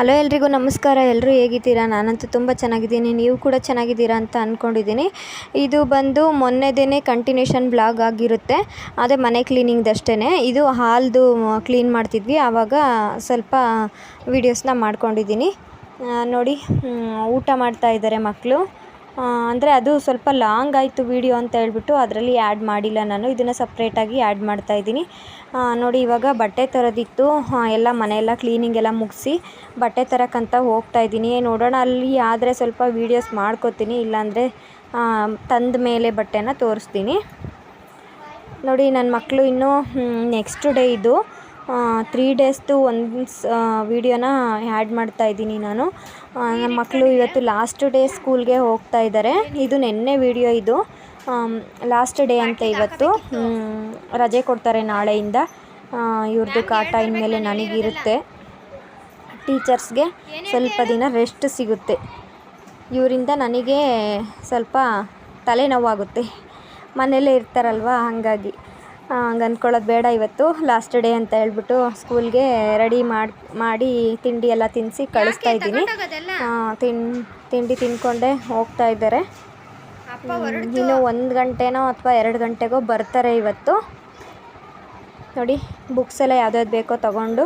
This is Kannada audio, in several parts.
ಹಲೋ ಎಲ್ರಿಗೂ ನಮಸ್ಕಾರ. ಎಲ್ಲರೂ ಹೇಗಿದ್ದೀರಾ? ನಾನಂತೂ ತುಂಬ ಚೆನ್ನಾಗಿದ್ದೀನಿ. ನೀವು ಕೂಡ ಚೆನ್ನಾಗಿದ್ದೀರಾ ಅಂತ ಅಂದ್ಕೊಂಡಿದ್ದೀನಿ ಇದು ಬಂದು ಮೊನ್ನೆದೇ ಕಂಟಿನ್ಯೂಷನ್ ಬ್ಲಾಗ್ ಆಗಿರುತ್ತೆ. ಅದೇ ಮನೆ ಕ್ಲೀನಿಂಗ್ದಷ್ಟೇ ಇದು ಹಾಲ್ದು ಕ್ಲೀನ್ ಮಾಡ್ತಿದ್ವಿ. ಆವಾಗ ಸ್ವಲ್ಪ ವೀಡಿಯೋಸ್ನ ಮಾಡ್ಕೊಂಡಿದ್ದೀನಿ. ನೋಡಿ ಊಟ ಮಾಡ್ತಾ ಇದ್ದಾರೆ ಮಕ್ಕಳು ಅಂದರೆ ಅದು ಸ್ವಲ್ಪ ಲಾಂಗ್ ಆಯಿತು ವೀಡಿಯೋ ಅಂತ ಹೇಳ್ಬಿಟ್ಟು ಅದರಲ್ಲಿ ಆ್ಯಡ್ ಮಾಡಿಲ್ಲ ನಾನು. ಇದನ್ನು ಸಪ್ರೇಟಾಗಿ ಆ್ಯಡ್ ಮಾಡ್ತಾ ಇದ್ದೀನಿ. ನೋಡಿ ಇವಾಗ ಬಟ್ಟೆ ತರೋದಿತ್ತು. ಎಲ್ಲ ಮನೆಯೆಲ್ಲ ಕ್ಲೀನಿಂಗ್ ಎಲ್ಲ ಮುಗಿಸಿ ಬಟ್ಟೆ ತರಕ್ಕಂತ ಹೋಗ್ತಾ ಇದ್ದೀನಿ. ನೋಡೋಣ, ಅಲ್ಲಿ ಆದರೆ ಸ್ವಲ್ಪ ವೀಡಿಯೋಸ್ ಮಾಡ್ಕೋತೀನಿ. ಇಲ್ಲಾಂದರೆ ತಂದ ಮೇಲೆ ಬಟ್ಟೆನ ತೋರಿಸ್ತೀನಿ. ನೋಡಿ ನನ್ನ ಮಕ್ಕಳು ಇನ್ನೂ ನೆಕ್ಸ್ಟ್ ಡೇ ಇದು. ತ್ರೀ ಡೇಸ್ದು ಒಂದು ವೀಡಿಯೋನ ಆ್ಯಡ್ ಮಾಡ್ತಾ ಇದ್ದೀನಿ ನಾನು. ನಮ್ಮ ಮಕ್ಕಳು ಇವತ್ತು ಲಾಸ್ಟ್ ಡೇ ಸ್ಕೂಲ್ಗೆ ಹೋಗ್ತಾ ಇದ್ದಾರೆ ಇದು ನಿನ್ನೆ ವೀಡಿಯೋ ಇದು. ಲಾಸ್ಟ್ ಡೇ ಅಂತ ಇವತ್ತು. ರಜೆ ಕೊಡ್ತಾರೆ ನಾಳೆಯಿಂದ. ಇವ್ರದ್ದು ಕಾಟ ಇನ್ಮೇಲೆ ನನಗಿರುತ್ತೆ. ಟೀಚರ್ಸ್ಗೆ ಸ್ವಲ್ಪ ದಿನ ರೆಸ್ಟ್ ಸಿಗುತ್ತೆ. ಇವರಿಂದ ನನಗೆ ಸ್ವಲ್ಪ ತಲೆನೋವಾಗುತ್ತೆ. ಮನೆಯಲ್ಲೇ ಇರ್ತಾರಲ್ವ, ಹಾಗಾಗಿ. ಹಂಗೆ ಅಂದ್ಕೊಳ್ಳೋದು ಬೇಡ ಇವತ್ತು. ಲಾಸ್ಟ್ ಡೇ ಅಂತ ಹೇಳ್ಬಿಟ್ಟು ಸ್ಕೂಲ್ಗೆ ರೆಡಿ ಮಾಡಿ ಮಾಡಿ ತಿಂಡಿ ಎಲ್ಲ ತಿನ್ನಿಸಿ ಕಳಿಸ್ತಾ ಇದ್ದೀನಿ. ತಿನ್ ತಿಂಡಿ ತಿನ್ಕೊಂಡೆ ಹೋಗ್ತಾ ಇದ್ದಾರೆ. ಇನ್ನು ಒಂದು ಗಂಟೆನೋ ಅಥವಾ ಎರಡು ಗಂಟೆಗೋ ಬರ್ತಾರೆ ಇವತ್ತು. ನೋಡಿ ಬುಕ್ಸ್ ಎಲ್ಲ ಯಾವ್ದಾವ್ದು ಬೇಕೋ ತಗೊಂಡು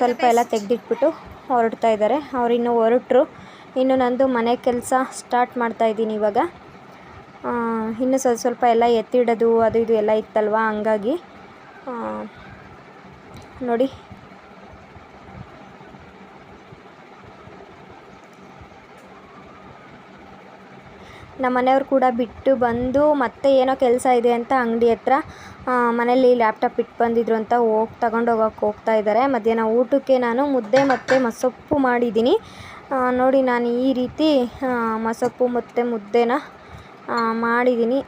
ಸ್ವಲ್ಪ ಎಲ್ಲ ತೆಗೆದಿಟ್ಬಿಟ್ಟು ಹೊರಡ್ತಾ ಇದ್ದಾರೆ. ಅವ್ರು ಇನ್ನೂ ಹೊರಟ್ರು. ಇನ್ನು ನಂದು ಮನೆ ಕೆಲಸ ಸ್ಟಾರ್ಟ್ ಮಾಡ್ತಾ ಇದ್ದೀನಿ ಇವಾಗ. ಇನ್ನು ಸ್ವಲ್ಪ ಸ್ವಲ್ಪ ಎಲ್ಲ ಎತ್ತಿಡೋದು, ಅದು ಇದು ಎಲ್ಲ ಇತ್ತಲ್ವ? ಹಂಗಾಗಿ ನೋಡಿ. ನಮ್ಮ ಮನೆಯವ್ರು ಕೂಡ ಬಿಟ್ಟು ಬಂದು ಮತ್ತೆ ಏನೋ ಕೆಲಸ ಇದೆ ಅಂತ ಅಂಗಡಿ ಹತ್ರ ಮನೇಲಿ ಲ್ಯಾಪ್ಟಾಪ್ ಇಟ್ಟು ಬಂದಿದ್ರು ಅಂತ ಹೋಗಿ, ತಗೊಂಡು ಹೋಗೋಕೆ ಹೋಗ್ತಾ ಇದ್ದಾರೆ ಮಧ್ಯಾಹ್ನ ಊಟಕ್ಕೆ ನಾನು ಮುದ್ದೆ ಮತ್ತು ಮಸೊಪ್ಪು ಮಾಡಿದ್ದೀನಿ. ನೋಡಿ, ನಾನು ಈ ರೀತಿ ಮಸೊಪ್ಪು ಮತ್ತು ಮುದ್ದೆನ ಮಾಡಿದ್ದೀನಿ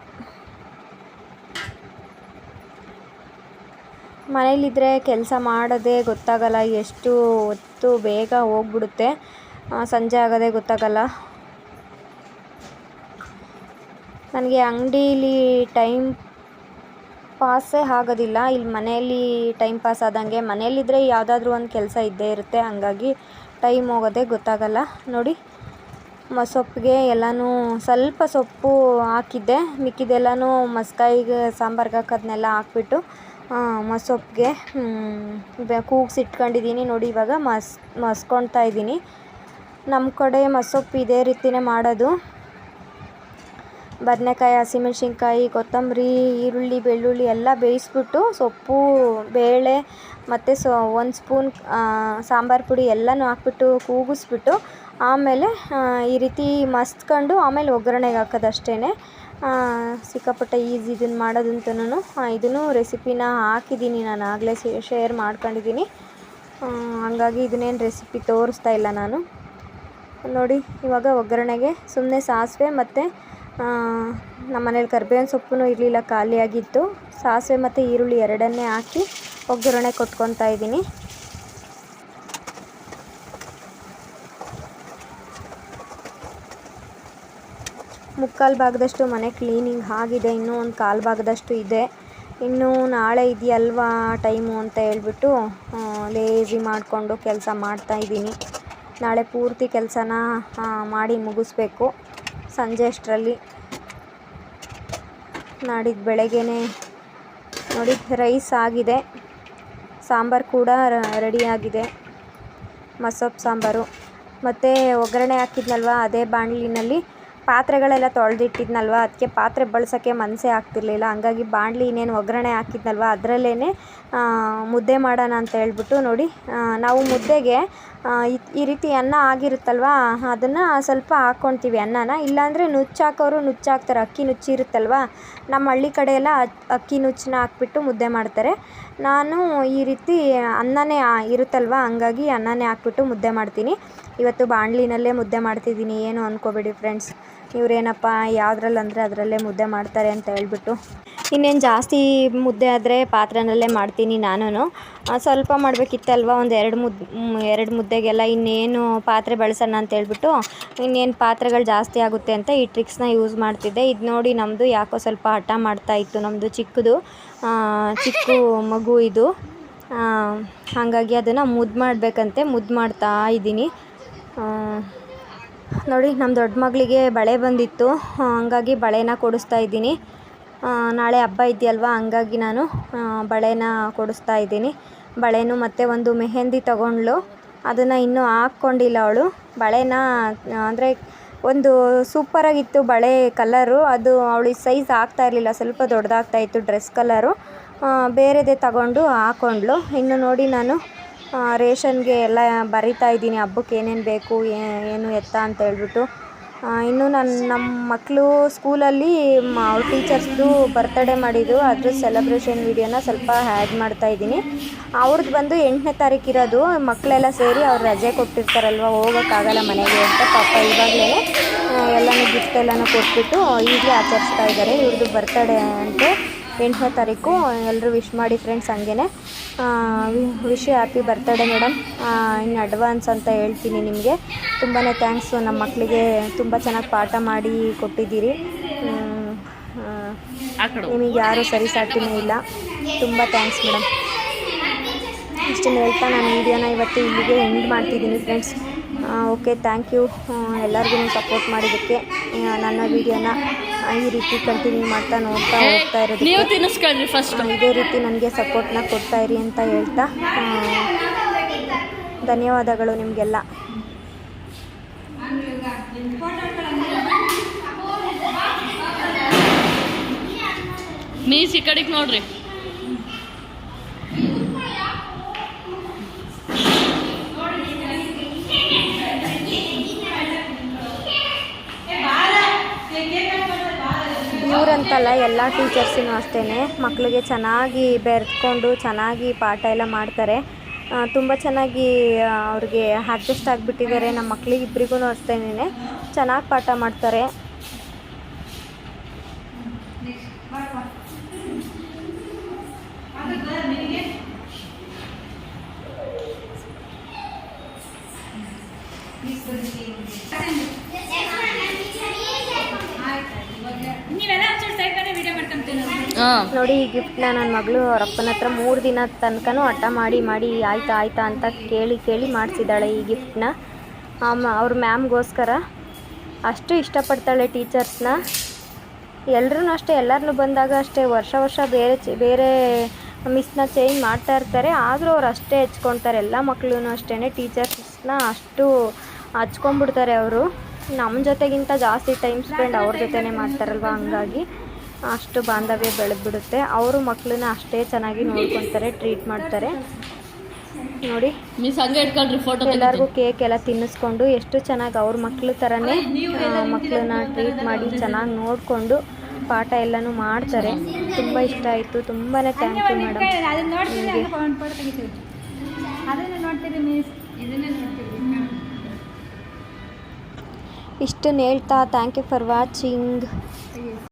ಮನೇಲಿದ್ದರೆ ಕೆಲಸ ಮಾಡೋದೇ ಗೊತ್ತಾಗಲ್ಲ, ಎಷ್ಟು ಹೊತ್ತು ಬೇಗ ಹೋಗ್ಬಿಡುತ್ತೆ. ಸಂಜೆ ಆಗೋದೇ ಗೊತ್ತಾಗಲ್ಲ. ನನಗೆ ಅಂಗಡೀಲಿ ಟೈಮ್ ಪಾಸೇ ಆಗೋದಿಲ್ಲ. ಇಲ್ಲಿ ಮನೆಯಲ್ಲಿ ಟೈಮ್ ಪಾಸ್ ಆದಂಗೆ ಮನೆಯಲ್ಲಿದ್ದರೆ ಯಾವುದಾದ್ರೂ ಒಂದು ಕೆಲಸ ಇದ್ದೇ ಇರುತ್ತೆ. ಹಂಗಾಗಿ ಟೈಮ್ ಹೋಗೋದೇ ಗೊತ್ತಾಗಲ್ಲ. ನೋಡಿ. ಮಸೊಪ್ಪಿಗೆ ಎಲ್ಲನೂ ಸ್ವಲ್ಪ ಸೊಪ್ಪು ಹಾಕಿದ್ದೆ. ಮಿಕ್ಕಿದ್ದೆಲ್ಲನೂ ಮಸ್ಕಾಯಿಗೆ ಸಾಂಬಾರ್ಗೆ ಹಾಕೋದ್ನೆಲ್ಲ ಹಾಕ್ಬಿಟ್ಟು ಮಸೊಪ್ಪಿಗೆ ಕೂಗ್ಸಿಟ್ಕೊಂಡಿದ್ದೀನಿ ನೋಡಿ, ಇವಾಗ ಮಸ್, ಮಸ್ಕೊಳ್ತಾ ಇದ್ದೀನಿ. ನಮ್ಮ ಕಡೆ ಮಸೊಪ್ಪು ಇದೇ ರೀತಿನೇ ಮಾಡೋದು. ಬದನೆಕಾಯಿ, ಹಸಿಮೆಣ್ಸಿನ್ಕಾಯಿ, ಕೊತ್ತಂಬರಿ, ಈರುಳ್ಳಿ, ಬೆಳ್ಳುಳ್ಳಿ ಎಲ್ಲ ಬೇಯಿಸ್ಬಿಟ್ಟು ಸೊಪ್ಪು, ಬೇಳೆ ಮತ್ತು ಸೊ, ಒಂದು ಸ್ಪೂನ್ ಸಾಂಬಾರು ಪುಡಿ ಎಲ್ಲನೂ ಹಾಕ್ಬಿಟ್ಟು ಕೂಗಿಸ್ಬಿಟ್ಟು ಆಮೇಲೆ ಈ ರೀತಿ ಮಸ್ತ್ಕೊಂಡು ಆಮೇಲೆ ಒಗ್ಗರಣೆಗೆ ಹಾಕೋದು ಅಷ್ಟೇ ಸಿಕ್ಕಾಪಟ್ಟೆ ಈಸಿ ಇದನ್ನು ಮಾಡೋದಂತನೂ ಇದನ್ನು ರೆಸಿಪಿನ ಹಾಕಿದ್ದೀನಿ, ನಾನು ಆಗಲೇ ಶೇರ್ ಮಾಡ್ಕೊಂಡಿದ್ದೀನಿ. ಹಂಗಾಗಿ ಇದನ್ನೇನು ರೆಸಿಪಿ ತೋರಿಸ್ತಾ ಇಲ್ಲ ನಾನು. ನೋಡಿ, ಇವಾಗ ಒಗ್ಗರಣೆಗೆ ಸುಮ್ಮನೆ ಸಾಸಿವೆ ಮತ್ತು ನಮ್ಮ ಮನೇಲಿ ಕರ್ಬೇವಿನ ಸೊಪ್ಪು ಇರಲಿಲ್ಲ, ಖಾಲಿಯಾಗಿತ್ತು. ಸಾಸಿವೆ ಮತ್ತು ಈರುಳ್ಳಿ ಎರಡನ್ನೇ ಹಾಕಿ ಒಗ್ಗರಣೆ ಕೊಟ್ಕೊತಾ ಇದ್ದೀನಿ. ಮುಕ್ಕಾಲು ಭಾಗದಷ್ಟು ಮನೆ ಕ್ಲೀನಿಂಗ್ ಆಗಿದೆ, ಇನ್ನೂ ಒಂದು ಕಾಲು ಭಾಗದಷ್ಟು ಇದೆ. ಇನ್ನು ನಾಳೆ ಇದೆಯಲ್ವಾ ಟೈಮು ಅಂತ ಹೇಳ್ಬಿಟ್ಟು ಲೇಜಿ ಮಾಡಿಕೊಂಡು ಕೆಲಸ ಮಾಡ್ತಾ ಇದ್ದೀನಿ. ನಾಳೆ ಪೂರ್ತಿ ಕೆಲಸನ ಮಾಡಿ ಮುಗಿಸ್ಬೇಕು ಸಂಜೆ ಅಷ್ಟರಲ್ಲಿ. ನಾಡಿದ್ದು ಬೆಳಗ್ಗೆನೇ ನೋಡಿ, ರೈಸ್ ಆಗಿದೆ. ಸಾಂಬಾರು ಕೂಡ ರೆಡಿಯಾಗಿದೆ ಮಸೊಪ್ಪು ಸಾಂಬಾರು. ಮತ್ತು ಒಗ್ಗರಣೆ ಹಾಕಿದ್ನಲ್ವ, ಅದೇ ಬಾಣಲಿನಲ್ಲಿ. ಪಾತ್ರೆಗಳೆಲ್ಲ ತೊಳೆದಿಟ್ಟಿದ್ನಲ್ವ? ಅದಕ್ಕೆ ಪಾತ್ರೆ ಬಳಸೋಕ್ಕೆ ಮನಸ್ಸೇ ಆಗ್ತಿರ್ಲಿಲ್ಲ. ಹಂಗಾಗಿ ಬಾಣಲಿ ಇನ್ನೇನು ಒಗ್ಗರಣೆ ಹಾಕಿದ್ನಲ್ವ? ಅದರಲ್ಲೇ ಮುದ್ದೆ ಮಾಡೋಣ ಅಂತ ಹೇಳ್ಬಿಟ್ಟು ನೋಡಿ ನಾವು ಮುದ್ದೆಗೆ ಈ- ರೀತಿ ಅನ್ನ ಆಗಿರುತ್ತಲ್ವ? ಅದನ್ನು ಸ್ವಲ್ಪ ಹಾಕ್ಕೊಳ್ತೀವಿ ಅನ್ನನ. ಇಲ್ಲಾಂದರೆ ನುಚ್ಚಾಕೋರು ನುಚ್ಚಾಕ್ತಾರೆ. ಅಕ್ಕಿ ನುಚ್ಚಿ ಇರುತ್ತಲ್ವ? ನಮ್ಮ ಹಳ್ಳಿ ಕಡೆಯೆಲ್ಲ ಅಕ್ಕಿ ನುಚ್ಚನ್ನ ಹಾಕ್ಬಿಟ್ಟು ಮುದ್ದೆ ಮಾಡ್ತಾರೆ. ನಾನು ಈ ರೀತಿ ಅನ್ನನೇ ಇರುತ್ತಲ್ವ? ಹಂಗಾಗಿ ಅನ್ನನೇ ಹಾಕ್ಬಿಟ್ಟು ಮುದ್ದೆ ಮಾಡ್ತೀನಿ. ಇವತ್ತು ಬಾಣಲಿನಲ್ಲೇ ಮುದ್ದೆ ಮಾಡ್ತಿದ್ದೀನಿ. ಏನು ಅಂದ್ಕೋಬೇಡಿ ಫ್ರೆಂಡ್ಸ್. ಇವರೇನಪ್ಪ, ಯಾವುದ್ರಲ್ಲಿ ಅಂದರೆ ಅದರಲ್ಲೇ ಮುದ್ದೆ ಮಾಡ್ತಾರೆ ಅಂತ ಹೇಳ್ಬಿಟ್ಟು. ಇನ್ನೇನು ಜಾಸ್ತಿ ಮುದ್ದೆ ಆದರೆ ಪಾತ್ರೆನಲ್ಲೇ ಮಾಡ್ತೀನಿ ನಾನು ಸ್ವಲ್ಪ ಮಾಡಬೇಕಿತ್ತಲ್ವ, ಒಂದು ಎರಡು ಮುದ್ದೆ ಎರಡು ಮುದ್ದೆಗೆಲ್ಲ ಇನ್ನೇನು ಪಾತ್ರೆ ಬಳಸೋಣ ಅಂತ ಹೇಳ್ಬಿಟ್ಟು ಇನ್ನೇನು ಪಾತ್ರೆಗಳು ಜಾಸ್ತಿ ಆಗುತ್ತೆ ಅಂತ ಈ ಟ್ರಿಕ್ಸ್ನ ಯೂಸ್ ಮಾಡ್ತಿದ್ದೆ. ಇದು ನೋಡಿ ನಮ್ಮದು ಯಾಕೋ ಸ್ವಲ್ಪ ಹಠ ಮಾಡ್ತಾ ಇತ್ತು ನಮ್ಮದು ಚಿಕ್ಕದು. ಚಿಕ್ಕ ಮಗು ಇದು. ಹಾಗಾಗಿ ಅದನ್ನು ಮುದ್ದು ಮಾಡಬೇಕಂತೆ ಮುದ್ದು ಮಾಡ್ತಾ ಇದ್ದೀನಿ. ನೋಡಿ ನಮ್ಮ ದೊಡ್ಡ ಮಗಳಿಗೆ ಬಳೆ ಬಂದಿತ್ತು. ಹಂಗಾಗಿ ಬಳೆನ ಕೊಡಿಸ್ತಾ ಇದ್ದೀನಿ. ನಾಳೆ ಹಬ್ಬ ಇದೆಯಲ್ವ, ಹಂಗಾಗಿ ನಾನು ಬಳೆನ ಕೊಡಿಸ್ತಾ ಇದ್ದೀನಿ. ಬಳೆನು ಮತ್ತು ಒಂದು ಮೆಹೆಂದಿ ತಗೊಂಡ್ಳು. ಅದನ್ನು ಇನ್ನೂ ಹಾಕ್ಕೊಂಡಿಲ್ಲ ಅವಳು. ಬಳೆನ, ಅಂದರೆ ಒಂದು ಸೂಪರಾಗಿತ್ತು ಬಳೆ ಕಲರು ಅದು ಅವಳಿಗೆ ಸೈಜ್ ಆಗ್ತಾ ಇರಲಿಲ್ಲ, ಸ್ವಲ್ಪ ದೊಡ್ಡದಾಗ್ತಾ ಇತ್ತು ಡ್ರೆಸ್ ಕಲರು ಬೇರೆದೇ ತಗೊಂಡು ಹಾಕ್ಕೊಂಡ್ಳು ಇನ್ನು ನೋಡಿ ನಾನು ರೇಷನ್ಗೆ ಎಲ್ಲ ಬರಿತಾ ಇದ್ದೀನಿ, ಹಬ್ಬಕ್ಕೆ ಏನೇನು ಬೇಕು ಏನು ಎತ್ತ ಅಂತ ಹೇಳ್ಬಿಟ್ಟು. ಇನ್ನು ನನ್ನ ನಮ್ಮ ಮಕ್ಕಳು ಸ್ಕೂಲಲ್ಲಿ ಅವ್ರ ಟೀಚರ್ಸ್ದು ಬರ್ತಡೇ ಮಾಡಿದ್ರು ಅದ್ರ ಸೆಲೆಬ್ರೇಷನ್ ವೀಡಿಯೋನ ಸ್ವಲ್ಪ ಆ್ಯಡ್ ಮಾಡ್ತಾ ಇದ್ದೀನಿ. ಅವ್ರದ್ದು ಬಂದು ಎಂಟನೇ ತಾರೀಕು ಇರೋದು ಮಕ್ಕಳೆಲ್ಲ ಸೇರಿ ಅವ್ರು ರಜೆ ಕೊಟ್ಟಿರ್ತಾರಲ್ವ, ಹೋಗೋಕ್ಕಾಗಲ್ಲ ಮನೆಗೆ ಅಂತ ಪಾಪ ಇವಾಗಲೇ ಎಲ್ಲನೂ ಗಿಫ್ಟ್ ಎಲ್ಲನೂ ಕೊಟ್ಬಿಟ್ಟು ಈಗಲೇ ಆಚರಿಸ್ತಾ ಇದ್ದಾರೆ ಇವ್ರದ್ದು ಬರ್ತಡೇ ಅಂತೆ. ಎಂಟನೇ ತಾರೀಕು. ಎಲ್ಲರೂ ವಿಶ್ ಮಾಡಿ ಫ್ರೆಂಡ್ಸ್ ಹಂಗೇ ವಿಶ್ ಹ್ಯಾಪಿ ಬರ್ತಡೇ ಮೇಡಮ್ ಇನ್ನು ಅಡ್ವಾನ್ಸ್ ಅಂತ ಹೇಳ್ತೀನಿ ನಿಮಗೆ. ತುಂಬಾ ಥ್ಯಾಂಕ್ಸು ನಮ್ಮ ಮಕ್ಕಳಿಗೆ ತುಂಬ ಚೆನ್ನಾಗಿ ಪಾಠ ಮಾಡಿ ಕೊಟ್ಟಿದ್ದೀರಿ. ನಿಮಗೆ ಯಾರೂ ಸರಿ ಸಾಟಿನೇ ಇಲ್ಲ. ತುಂಬ ಥ್ಯಾಂಕ್ಸ್ ಮೇಡಮ್ ಇಷ್ಟನ್ನು ಹೇಳ್ತಾ ನಾನು ವೀಡಿಯೋನ ಇವತ್ತು ಇಲ್ಲಿಗೆ ಎಂಡ್ ಮಾಡ್ತಿದ್ದೀನಿ ಫ್ರೆಂಡ್ಸ್ ಓಕೆ ಥ್ಯಾಂಕ್ ಯು ಎಲ್ಲರಿಗೂ ಸಪೋರ್ಟ್ ಮಾಡಿದ್ದಕ್ಕೆ ನನ್ನ ವೀಡಿಯೋನ ಈ ರೀತಿ ಕಂಟಿನ್ಯೂ ಮಾಡ್ತಾ ನೋಡ್ತಾ ಹೋಗ್ತಾ ನೀವು ಇರೋದಕ್ಕೆ ತಿನ್ನಿಸ್ಕೊಳ್ರಿ ಫಸ್ಟ್ ಇದೇ ರೀತಿ ನನಗೆ ಸಪೋರ್ಟ್ನ ಕೊಡ್ತಾ ಇರಿ ಅಂತ ಹೇಳ್ತಾ ಧನ್ಯವಾದಗಳು ನಿಮಗೆಲ್ಲ. ಮೀಸ್ ಈ ಕಡೆಗೆ ನೋಡ್ರಿ. ಇವರಂತಲ್ಲ ಎಲ್ಲ ಟೀಚರ್ಸಿನೂ ಅಷ್ಟೇ ಮಕ್ಕಳಿಗೆ ಚೆನ್ನಾಗಿ ಬೆರೆತ್ಕೊಂಡು ಚೆನ್ನಾಗಿ ಪಾಠ ಎಲ್ಲ ಮಾಡ್ತಾರೆ. ತುಂಬ ಚೆನ್ನಾಗಿ ಅವ್ರಿಗೆ ಅಡ್ಜಸ್ಟ್ ಆಗಿಬಿಟ್ಟಿದ್ದಾರೆ. ನಮ್ಮ ಮಕ್ಕಳಿಗೆ ಇಬ್ಬರಿಗೂ ಅಷ್ಟೇ ಚೆನ್ನಾಗಿ ಪಾಠ ಮಾಡ್ತಾರೆ. ಹಾಂ ನೋಡಿ, ಈ ಗಿಫ್ಟ್ನ ನನ್ನ ಮಗಳು ಅವ್ರ ಅಪ್ಪನ ಹತ್ರ ಮೂರು ದಿನ ತನಕನೂ ಹಠ ಮಾಡಿ ಮಾಡಿ, ಆಯ್ತಾ ಆಯ್ತಾ ಅಂತ ಕೇಳಿ ಕೇಳಿ ಮಾಡಿಸಿದ್ದಾಳೆ ಈ ಗಿಫ್ಟ್ನ ಅವ್ರ ಮ್ಯಾಮ್ಗೋಸ್ಕರ ಅಷ್ಟು ಇಷ್ಟಪಡ್ತಾಳೆ ಟೀಚರ್ಸ್ನ ಎಲ್ಲರೂ ಅಷ್ಟೇ ಎಲ್ಲರನ್ನೂ ಬಂದಾಗ ಅಷ್ಟೇ, ವರ್ಷ ವರ್ಷ ಬೇರೆ ಬೇರೆ ಬೇರೆ ಮಿಸ್ನ ಚೇಂಜ್ ಮಾಡ್ತಾ ಇರ್ತಾರೆ. ಆದರೂ ಅವ್ರು ಅಷ್ಟೇ ಹೆಚ್ಕೊಳ್ತಾರೆ. ಎಲ್ಲ ಮಕ್ಕಳು ಅಷ್ಟೇ ಟೀಚರ್ಸ್ನ ಅಷ್ಟು ಹಚ್ಕೊಂಡ್ಬಿಡ್ತಾರೆ ಅವರು. ನಮ್ಮ ಜೊತೆಗಿಂತ ಜಾಸ್ತಿ ಟೈಮ್ ಸ್ಪೆಂಡ್ ಅವ್ರ ಜೊತೆನೇ ಮಾಡ್ತಾರಲ್ವ ಹಂಗಾಗಿ. ಅಷ್ಟು ಬಾಂಧವ್ಯ ಬೆಳೆದ್ಬಿಡುತ್ತೆ. ಅವರು ಮಕ್ಕಳನ್ನ ಅಷ್ಟೇ ಚೆನ್ನಾಗಿ ನೋಡ್ಕೊತಾರೆ ಟ್ರೀಟ್ ಮಾಡ್ತಾರೆ. ನೋಡಿ ಎಲ್ಲರಿಗೂ ಕೇಕ್ ಎಲ್ಲ ತಿನ್ನಿಸ್ಕೊಂಡು ಎಷ್ಟು ಚೆನ್ನಾಗಿ ಅವ್ರ ಮಕ್ಳ ತರನೇ ಮಕ್ಕಳನ್ನ ಟ್ರೀಟ್ ಮಾಡಿ ಚೆನ್ನಾಗಿ ನೋಡಿಕೊಂಡು ಪಾಠ ಎಲ್ಲನೂ ಮಾಡ್ತಾರೆ. ತುಂಬ ಇಷ್ಟ ಆಯಿತು. ತುಂಬಾ ಥ್ಯಾಂಕ್ ಯು ಮೇಡಮ್ ಇಷ್ಟನ್ನು ಹೇಳ್ತಾ ಥ್ಯಾಂಕ್ ಯು ಫಾರ್ ವಾಚಿಂಗ್